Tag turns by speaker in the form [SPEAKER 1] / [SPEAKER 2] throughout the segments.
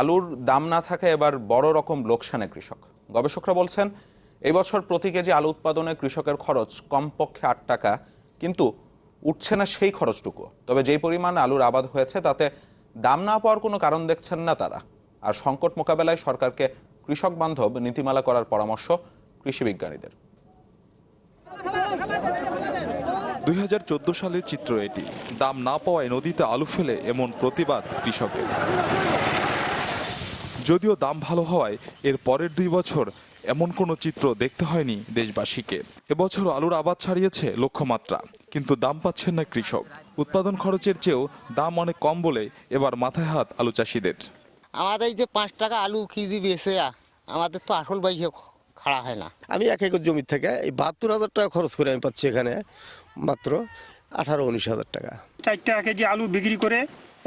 [SPEAKER 1] আলুর দাম না থাকায় এবার বড় রকম লোকসানে কৃষক। গবেষকরা বলছেন, এই বছর প্রতি কেজি আলু উৎপাদনে কৃষকের খরচ কমপক্ষে আট টাকা, কিন্তু উঠছে না সেই খরচটুকু। তবে যেই পরিমাণ আলুর আবাদ হয়েছে, তাতে দাম না পাওয়ার কোনো কারণ দেখছেন না তারা। আর সংকট মোকাবেলায় সরকারকে কৃষক বান্ধব নীতিমালা করার পরামর্শ কৃষি বিজ্ঞানীদের।
[SPEAKER 2] দুই হাজার চোদ্দ সালের চিত্র এটি। দাম না পাওয়ায় নদীতে আলু ফেলে এমন প্রতিবাদ কৃষকের। যদিও দাম ভালো হওয়ায় এর পরের দুই বছর এমন কোনো চিত্র দেখতে হয়নি দেশবাসীকে। এবছর আলুর আবাদ ছাড়িয়েছে লক্ষ্যমাত্রা কিন্তু দাম পাচ্ছেন না কৃষক। উৎপাদন খরচের চেয়েও দাম অনেক কম বলে এবার মাথায় হাত আলু চাষিদের।
[SPEAKER 3] আমাদের এই যে পাঁচ টাকা আলু কেজি বেছে আমাদের তো আসল বাইশে খাড়া হয় না।
[SPEAKER 4] আমি এক একর জমির থেকে এই বাহাত্তর হাজার টাকা খরচ করে আমি পাচ্ছি এখানে মাত্র আঠারো উনিশ হাজার টাকা।
[SPEAKER 5] চার টাকা কেজি আলু বিক্রি করে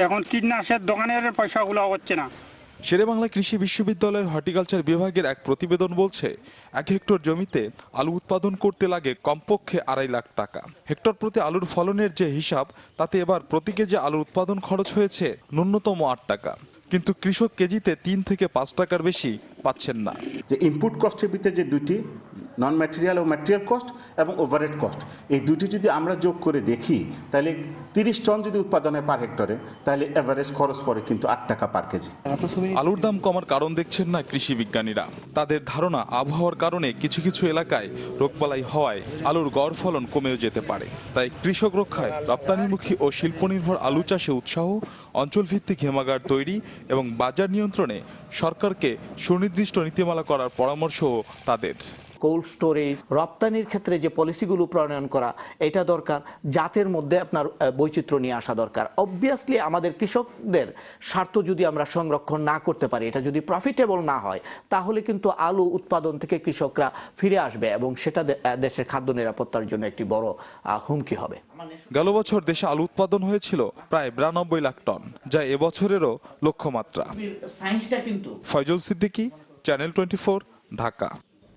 [SPEAKER 5] এখন কীটনাশকের দোকানের পয়সাগুলো হচ্ছে না।
[SPEAKER 2] শেরেবাংলা কৃষি বিশ্ববিদ্যালয়ের হর্টিকালচার বিভাগের এক প্রতিবেদন বলছে, এক হেক্টর জমিতে আলু উৎপাদন করতে লাগে কমপক্ষে আড়াই লাখ টাকা। হেক্টর প্রতি আলুর ফলনের যে হিসাব, তাতে এবার প্রতি কেজি আলুর উৎপাদন খরচ হয়েছে ন্যূনতম আট টাকা। কিন্তু কৃষক কেজিতে তিন থেকে পাঁচ টাকার বেশি পাচ্ছেন না।
[SPEAKER 6] যে ইনপুট কস্টের ভিতরে যে দুইটি নন ম্যাটেরিয়াল ও ম্যাটেরিয়াল কস্ট এবং ওভারহেড কস্ট এই দুটি যদি আমরা যোগ করে দেখি, তাহলে তিরিশ টন যদি উৎপাদন হয় পার হেক্টরে তাহলে অ্যাভারেজ খরচ পড়ে কিন্তু আট টাকা পার কেজি।
[SPEAKER 2] আলুর দাম কমার কারণ দেখছেন না কৃষি বিজ্ঞানীরা। তাদের ধারণা আবহাওয়ার কারণে কিছু কিছু এলাকায় রোগবালাই হওয়ায় আলুর গড় ফলন কমেও যেতে পারে। তাই কৃষক রক্ষায় রপ্তানিমুখী ও শিল্পনির্ভর আলু চাষে উৎসাহ, অঞ্চলভিত্তিক হেমাগার তৈরি এবং বাজার নিয়ন্ত্রণে সরকারকে সুনির্দিষ্ট নীতিমালা করার পরামর্শও তাদের।
[SPEAKER 7] কোল্ড স্টোরেজ রপ্তানির ক্ষেত্রে যে পলিসিগুলো প্রণয়ন করা এটা দরকার। জাতের মধ্যে আপনার বৈচিত্র্য নিয়ে আসা দরকার। অবভিয়াসলি আমাদের কৃষকদের স্বার্থ যদি আমরা সংরক্ষণ না করতে পারি এটা যদি প্রফিটেবল না হয় তাহলে কিন্তু আলু উৎপাদন থেকে কৃষকরা ফিরে আসবে এবং সেটা দেশের খাদ্য নিরাপত্তার জন্য একটি বড় হুমকি হবে।
[SPEAKER 2] গেল বছর দেশে আলু উৎপাদন হয়েছিল প্রায় বিরানব্বই লাখ টন যা এবছরেরও লক্ষ্যমাত্রা। Faizal Siddiqui channel twenty Dhaka.